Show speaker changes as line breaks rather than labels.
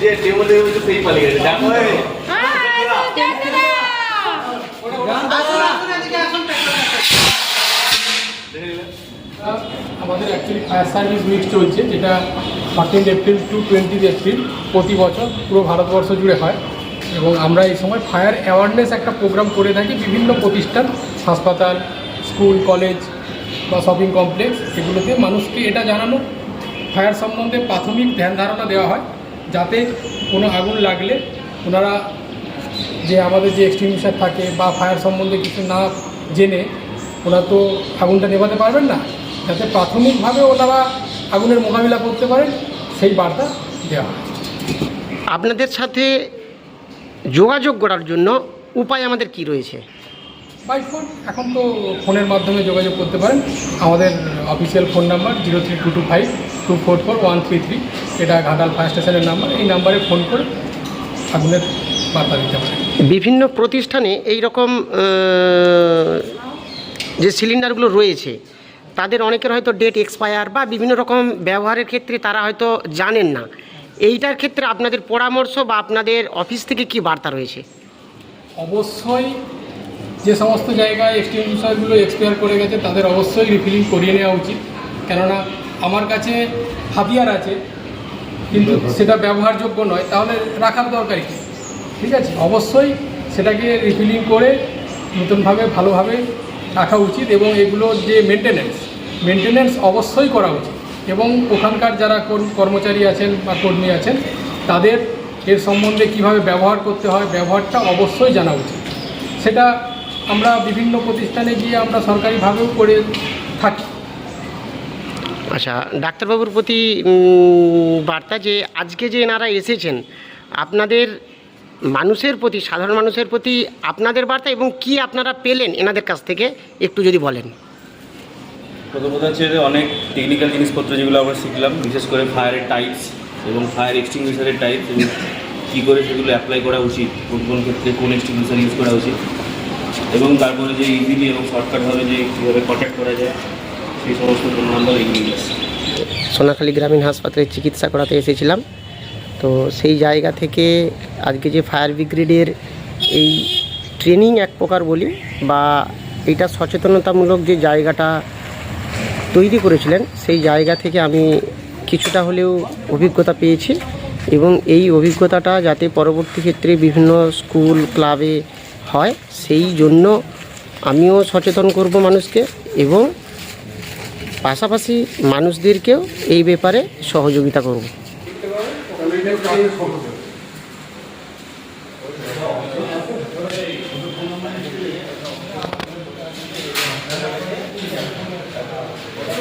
যে টেবিলে হয়েছে সেই পালিয়ে গেছে। দেখো এ।
আমাদের অ্যাকচুয়ালি ফায়ার সার্ভিস উইক চলছে যেটা thirteen April to twenty April প্রতি বছর পুরো ভারতবর্ষ জুড়ে হয়। এবং আমরা এই সময় ফায়ার অ্যাওয়ারনেস একটা প্রোগ্রাম করে থাকি বিভিন্ন প্রতিষ্ঠান হাসপাতাল স্কুল কলেজ বা শপিং কমপ্লেক্স এগুলোতে মানুষকে এটা জানানো ফায়ার সম্বন্ধে প্রাথমিক ধ্যান ধারণা দেওয়া হয়। যাতে কোনো আগুন লাগলে ওনারা যে আমাদের যে এক্সটিংগুইশার থাকে বা ফায়ার সম্বন্ধে কিছু না জেনে ওরা তো আগুনটা নেভাতে পারবেন না। যাতে প্রাথমিকভাবে ওনারা আগুনের মোকাবিলা করতে পারেন সেই বার্তা দেওয়া হয়।
আপনাদের সাথে যোগাযোগ করার জন্য উপায় আমাদের কি রয়েছে?
বাই ফোন এখন তো ফোনের মাধ্যমে যোগাযোগ করতে পারেন। আমাদের official phone number zero three two two five two four four one three three এটা ঘাটাল ফায়ার স্টেশনের নাম্বার এই নাম্বারে ফোন করে আগুনের বার্তা দিতে পারেন।
বিভিন্ন প্রতিষ্ঠানে এই রকম যে সিলিন্ডারগুলো রয়েছে তাদের অনেকের হয়তো ডেট এক্সপায়ার বা বিভিন্ন রকম ব্যবহারের ক্ষেত্রে তারা হয়তো জানেন না। এইটার ক্ষেত্রে আপনাদের পরামর্শ বা আপনাদের অফিস থেকে কি বার্তা রয়েছে?
অবশ্যই যে সমস্ত জায়গায় এক্সটেনশনগুলো এক্সপায়ার করে গেছে তাদের অবশ্যই রিফিলিং করিয়ে নেওয়া উচিত। কেননা আমার কাছে হাতিয়ার আছে কিন্তু সেটা ব্যবহারযোগ্য নয়, তাহলে রাখার দরকার কি? ঠিক আছে? অবশ্যই সেটাকে রিফিলিং করে নতুনভাবে, ভালোভাবে রাখা উচিত এবং এগুলোর যে মেনটেনেন্স মেনটেনেন্স অবশ্যই করা উচিত। এবং ওখানকার যারা কর- কর্মচারী আছেন বা কর্মী আছেন, তাদের এর সম্বন্ধে কীভাবে ব্যবহার করতে হয়, ব্যবহারটা অবশ্যই জানা উচিত। সেটা আমরা বিভিন্ন প্রতিষ্ঠানে গিয়ে আমরা সরকারিভাবেও করে থাকি।
আচ্ছা ডাক্তারবাবুর প্রতি বার্তা যে আজকে যে এনারা এসেছেন, আপনাদের মানুষের প্রতি, সাধারণ মানুষের প্রতি আপনাদের বার্তা এবং কি আপনারা পেলেন এনাদের কাছ থেকে, একটু যদি বলেন।
প্রথমত হচ্ছে যে অনেক টেকনিক্যাল জিনিসপত্র যেগুলো আমরা শিখলাম, বিশেষ করে ফায়ারের টাইপস এবং ফায়ার এক্সটিংগুইশারের টাইপস এবং কী করে সেগুলো অ্যাপ্লাই করা উচিত, কোন কোন ক্ষেত্রে কোন এক্সটিংগুইশার ইউজ করা উচিত এবং তারপরে যে ইজিলি এবং শর্টকাটভাবে যে কীভাবে কন্ট্যাক্ট করা যায়।
সোনাখালী গ্রামীণ হাসপাতালে চিকিৎসা করাতে এসেছিলাম। তো সেই জায়গা থেকে আজকে যে ফায়ার ব্রিগেডের এই ট্রেনিং এক প্রকার বলি বা এটা সচেতনতামূলক যে জায়গাটা তৈরি করেছিলেন, সেই জায়গা থেকে আমি কিছুটা হলেও অভিজ্ঞতা পেয়েছি এবং এই অভিজ্ঞতাটা যাতে পরবর্তী ক্ষেত্রে বিভিন্ন স্কুল, ক্লাবে হয়, সেই জন্য আমিও সচেতন করব মানুষকে এবং পাশাপাশি মানুষদেরকেও এই ব্যাপারে সহযোগিতা করব।